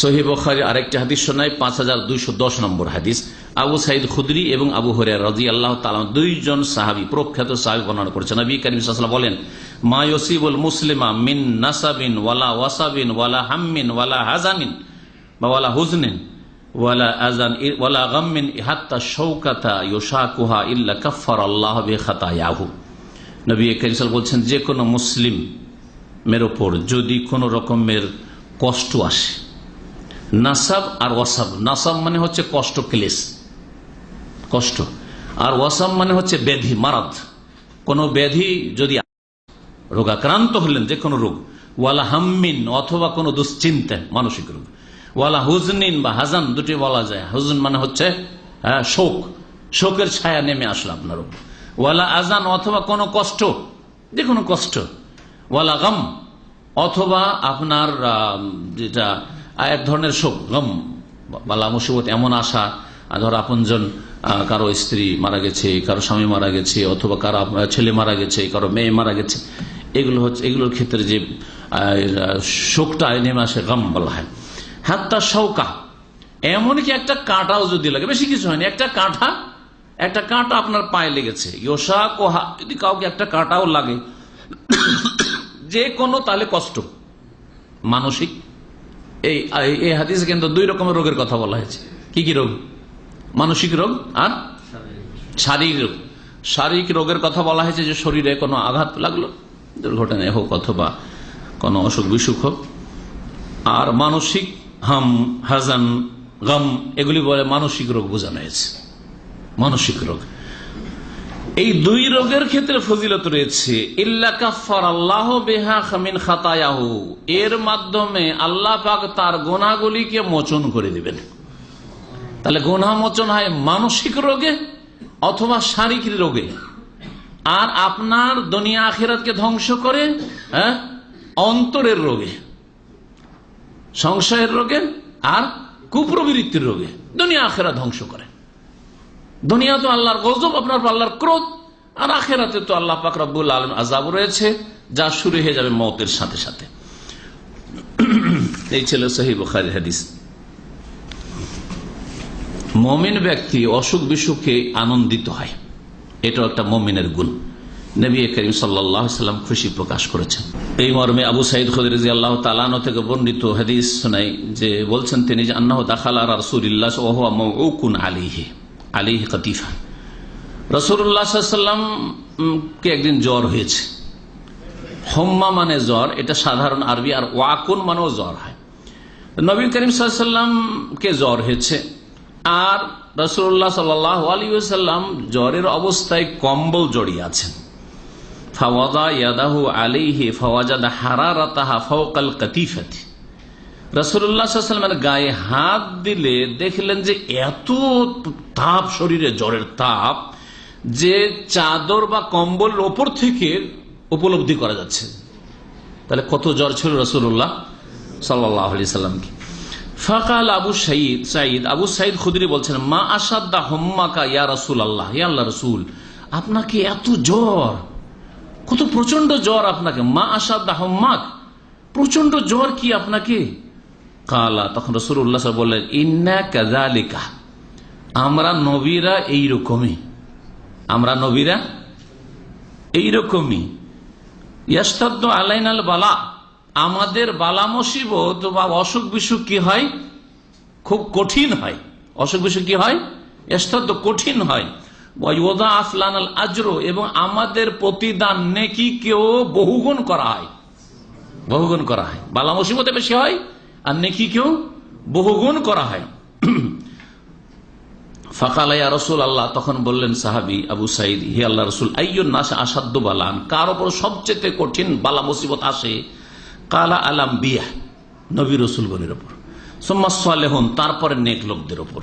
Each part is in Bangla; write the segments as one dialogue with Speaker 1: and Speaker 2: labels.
Speaker 1: সহি আরেকটি হাদিস শোনায়, পাঁচ হাজার দুইশো দশ নম্বর হাদিস। আবু সাইদ খুদরি এবং আবু হরিয়া রাজি আল্লাহ তালাম দুইজন সাহাবি, প্রখ্যাত সাহাবি বর্ণনা করেছেন। নবী বলেন, মা মুসলিমা মিন নাসাবিন ওয়ালা ওয়াসাবিন ওয়ালা হাম্মিন ওয়ালা হাজানিন বা ওয়ালা হুজনিন ওয়ালা ওয়ালা ইল্লা আল্লাহ বে খাতায়াহু। নবী করিম সাল্লাম বলছেন, যে কোনো মুসলিম মের ওপর যদি কোনো রকমের কষ্ট আসে নাসাব আর ওয়াসাব। নাসাব মানে হচ্ছে কষ্ট ক্লেশ। কষ্ট। আর ওয়াসাব মানে হচ্ছে ব্যাধি মারাদ। কোনো ব্যাধি যদি রোগাক্রান্ত হলেন যে কোনো রোগ ওয়ালা হাম্মিন অথবা কোনো দুশ্চিন্তা মানসিক রোগ। ওয়ালা হুজনিন বা হাজান দুটি বলা যায়। হুজন মানে হচ্ছে হ্যাঁ, শোক। শোকের ছায়া নেমে আসলো আপনার উপর। ওয়ালা আজান অথবা কোনো কষ্ট যে কোনো কষ্ট। ওয়ালা গম অথবা আপনার আহ, যেটা এক ধরনের শোক, গম বালা মুসিবত এমন আশা ধর আপনজন কারও স্ত্রী মারা গেছে, কারও স্বামী মারা গেছে, অথবা কারও ছেলে মারা গেছে, কারও মেয়ে মারা গেছে, এগুলো হচ্ছে, এগুলোর ক্ষেত্রে যে শোকটা নেমে আসে গম বলা হয়। হাত্তা শৌকা এমনকি একটা কাঁটাও যদি লাগে, বেশি কিছু হয়নি, একটা কাঁটা একটা কাঁটা আপনার পায়ে লেগেছে ইয়োসা কোহা, যদি কাউকে একটা কাঁটাও লাগে, যে কোনো তাহলে কষ্ট, মানসিক এই এই হাদিসে কিন্তু দুই রকমের রোগের কথা বলা হয়েছে। কি কি রোগ? মানসিক রোগ আর শারীরিক রোগ। শারীরিক রোগের কথা বলা হয়েছে যে শরীরে কোনো আঘাত লাগল দুর্ঘটনায় হোক অথবা কোনো অসুখ বিসুখ হোক। আর মানসিক হাম, হাজান, গম, এগুলি বলে মানসিক রোগ বোঝানো হয়েছে। মানসিক রোগ। এই দুই রোগের ক্ষেত্রে ফজিলত রয়েছে। আল্লাহ বেহা খাতায়াহু। এর মাধ্যমে আল্লাহ পাক তার গোনাগুলিকে মোচন করে দিবেন। তাহলে গোনা মোচন হয় মানসিক রোগে অথবা শারীরিক রোগে। আর আপনার দুনিয়া আখেরাতকে ধ্বংস করে হ্যাঁ অন্তরের রোগে। সংশয়ের রোগে আর কুপ্রবৃত্তির রোগে। দুনিয়া আখেরা ধ্বংস করে। দুনিয়া তো আল্লাহর গজব, আপনার আল্লাহর ক্রোধ, আর আখেরাতে তো আল্লাহ পাক রব্বুল আলম আজাব রয়েছে, যা শুরু হয়ে যাবে মতের সাথে সাথে। এই ছিল সহি হাদিস। মমিন ব্যক্তি অসুখ বিসুখে আনন্দিত হয়। এটাও একটা মমিনের গুণ। নবী করিম সাল্লাম খুশি প্রকাশ করেছেন। এই মর্মে আবু সাইদ খদিরজি আল্লাহ তালানো থেকে বর্ণিত হাদিস শোনাই যে বলছেন তিনি যে আন্নাহ দাখাল রসুল্লাহ আলিহে আলিহ কতিফা। রসুল্লাহামকে একদিন জ্বর হয়েছে। হোম্মা মানে জ্বর, এটা সাধারণ আরবি, আর ওয়াকুন মানেও জ্বর হয়। নবী করিম সাল্লামকে জ্বর হয়েছে? আর রসুল্লাহ সাল্লাহ আলী সাল্লাম জ্বরের অবস্থায় কম্বল জড়িয়ে আছেন। ফাওয়াদা ইয়াদাহু আলিহি ফাওয়াজাদ হারারাতাহা ফাওকাল কাতিফাতি। রসুল্লাহামের গায়ে হাত দিলে দেখলেন যে এত তাপ শরীরে, জ্বরের তাপ, যে চাদর বা কম্বল ওপর থেকে উপলব্ধি করা যাচ্ছে। তাহলে কত জ্বর ছিল রসুল্লাহ সাল্লি সাল্লামকে ফাকাল আবু সাইদ সাইদ, আবু সাইদ খুদরি বলছেন, মা আসাদ্দা হোম্মাকা ইয়া রসুল আল্লাহ ইয়া আল্লাহ রসুল, আপনাকে এত জ্বর, কত প্রচণ্ড জ্বর আপনাকে, মা আসাদ্দা হোম্মাক প্রচণ্ড জ্বর কি আপনাকে কালা তখন রসুল্লাহ বললেন, ইন্না কাজালিকা আমরা নবীরা এইরকমই। আমরা নবীরা এইরকমই। ইয়াস্তাদ্দ আলাইন আল বালা, আমাদের বালা মুসিবত বা অসুখ বিসুখ কি হয়? খুব কঠিন হয়। অসুখ বিসুখ কি হয়? ইয়াস্তাদ্দ কঠিন হয়। ওদা আফলান আল আজরো, এবং আমাদের প্রতিদান নেকি কেউ বহুগুণ করা হয়। বহুগুণ করা হয়। বালা মুসিবতে বেশি হয় আর নেকি কেউ বহুগুণ করা হয়। ফাঁকালাইয়া রসুল আল্লাহ তখন বললেন, সাহাবি আবু সাইদ হি আল্লাহ রসুল, আইয়ুন নাসে আসাধ্য বালান? কার ওপর সবচেয়ে কঠিন বালা মুসিবত আসে? কালা আলাম বিয়া নবী রসুলগণের ওপর। সোম্মাসলেহন তারপরে নেক লোকদের ওপর।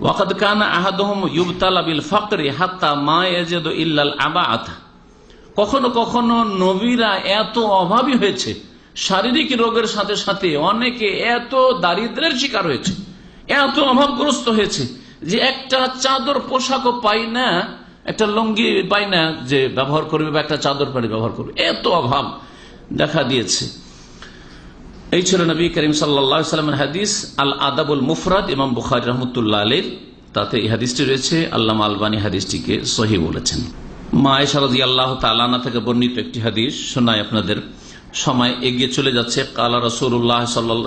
Speaker 1: ওয়াকাদ কানা আহাদহম ইউবতালা বিল ফাকরে হাত্তা মা এজেদ ইল্লাল আবা আথা কখনো কখনো নবীরা এত অভাবী হয়েছে শারীরিক রোগের সাথে সাথে অনেকে এত দারিদ্রের শিকার হয়েছে, এত অভাবগ্রস্ত হয়েছে যে একটা চাদর পোশাকও পাই না, একটা লঙ্গি পাই না যে ব্যবহার করবে বা একটা চাদর পানি ব্যবহার করবে। এত অভাব দেখা দিয়েছে। এই ছিল নবী করিম সাল্লামের হাদিস আল আদাবুল মুফরাদ, ইমাম বুখারি রহমতুল্লাহ আলীর তাতে এই হাদিসটি রয়েছে আল্লাহ আলবানী হাদিসটিকে সহি বলেছেন। মা এসারদি আল্লাহ তালানা থেকে বর্ণিত একটি হাদিস শোনায় আপনাদের। সময় এগিয়ে চলে যাচ্ছে। কালা রসুল্লাহ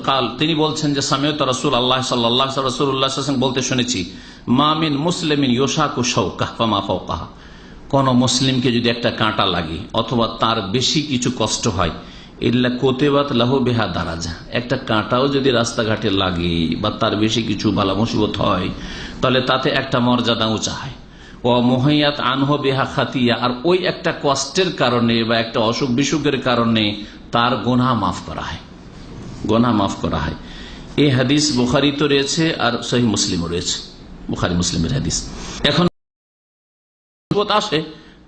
Speaker 1: কাল তিনি বলছেন যে সামিয়ত রসুল আল্লাহ সাল্লাহ রসুল্লাহ বলতে শুনেছি মামিন মুসলিমিন ইয়োশাকু শৌকাহ মা ফৌকাহা কোন মুসলিমকে যদি একটা কাঁটা লাগে অথবা তার বেশি কিছু কষ্ট হয়, ইল্লা কোতেবাত লাহু বেহা দারাজা। একটা কাঁটাও যদি রাস্তাঘাটে লাগে বা তার বেশি কিছু ভালো মুসিবত হয়, তাহলে তাতে একটা মর্যাদা উঁচা হয় ও মোহাইয়াত আনহ বেহা খাতিয়া, আর ওই একটা কষ্টের কারণে বা একটা অসুখ বিসুখের কারণে তার গোনা মাফ করা হয়। গোনা মাফ করা হয়। এই হাদিস বুখারি তো রয়েছে আর সহি মুসলিমও রয়েছে। বুখারি মুসলিমের হাদিস। এখন আসে,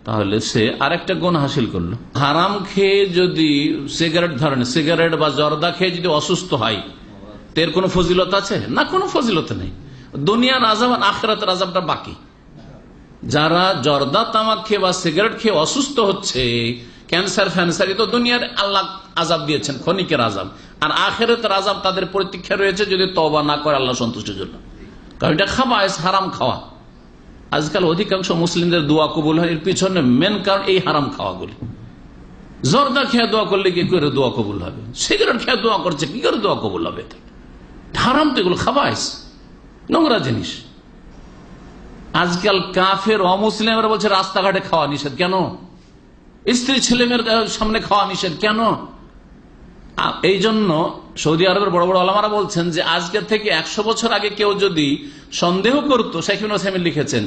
Speaker 1: তাহলে সে আরেকটা গুণ হাসিল করল। হারাম খেয়ে যদি সিগারেট, ধরেন সিগারেট বা জর্দা খেয়ে যদি অসুস্থ হয় এর কোনো ফজিলত আছে? না, কোনো ফজিলত নেই। দুনিয়ার আজাব আর আখরাতের আজাবটা বাকি। যারা জর্দা তামাক খেয়ে বা সিগারেট খেয়ে অসুস্থ হচ্ছে, ক্যান্সার, ফ্যান্সার তো দুনিয়ার আল্লাহ আজাব দিয়েছেন, ক্ষণিকের আজাব আর আখেরাতের আজাব তাদের প্রতীক্ষা রয়েছে যদি তবা না করে আল্লাহ সন্তুষ্টের জন্য। কারণ এটা খাওয়া হারাম খাওয়া। আজকাল অধিকাংশ মুসলিমদের দোয়া কবুল হয়, এর পিছনে মেন কারণ এই হারাম খাওয়াগুলি। জর্দা খেয়ে দোয়া করলে কি করে দোয়া কবুল হবে? সিগারেট খেয়ে দোয়া করছে, কি করে দোয়া কবুল হবে? হারাম তো এগুলো খাবাইস নোংরা জিনিস। আজকাল কাফের, অমুসলিমরা বলছে, রাস্তাঘাটে খাওয়া নিষেধ। কেন? স্ত্রী ছেলে মেয়ের সামনে খাওয়া নিষেধ। কেন? এই জন্য সৌদি আরবের বড় বড় আলামারা বলছেন যে আজকের থেকে একশো বছর আগে কেউ যদি সন্দেহ করতো ওসাইমিন লিখেছেন,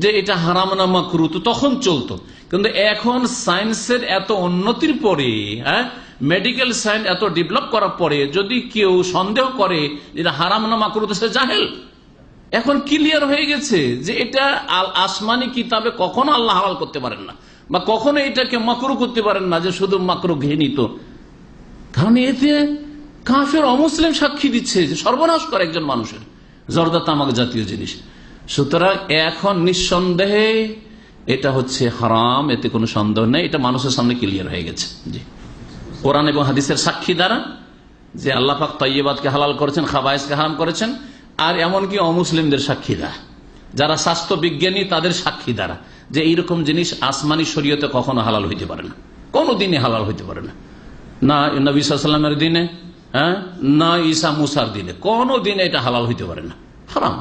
Speaker 1: যে এটা হারাম না মাকরু, তো তখন চলতো। কিন্তু এখন সায়েন্সের এত উন্নতির পরে হ্যাঁ মেডিকেল সায়েন্স এত ডেভেলপ করার পরে, যদি কেউ সন্দেহ করে যেটা হারাম না মাকরু, তো সে জাহেল। এখন ক্লিয়ার হয়ে গেছে যে এটা আল আসমানি কিতাবে কখনো আল্লাহ হালাল করতে পারেন না, বা কখনো এটাকে মাকরু করতে পারেন না যে শুধু মাকরু ঘৃণিত কারণ এতে কাফের অমুসলিম সাক্ষী দিচ্ছে যে সর্বনাশ করে একজন মানুষের। জর্দা তামাক জাতীয় জিনিস। সুতরাং এখন নিঃসন্দেহে এটা হচ্ছে হারাম, এতে কোনো সন্দেহ নেই। এটা মানুষের সামনে ক্লিয়ার হয়ে গেছে। জি। কোরআন এবং হাদিসের সাক্ষী দ্বারা যে আল্লাহ পাক তৈবাদকে হালাল করেছেন খাবাইসকে হারাম করেছেন আর এমনকি অমুসলিমদের সাক্ষী দ্বারা। যারা স্বাস্থ্য বিজ্ঞানী, তাদের সাক্ষী দ্বারা যে এইরকম জিনিস আসমানি শরীয়তে কখনো হালাল হইতে পারে না। কোনো দিনে হালাল হইতে পারে না। না নবিসামের দিনে হ্যাঁ না ঈসা মুসার দিনে। কোনো দিনে এটা হালাল হইতে পারে না। হারাম।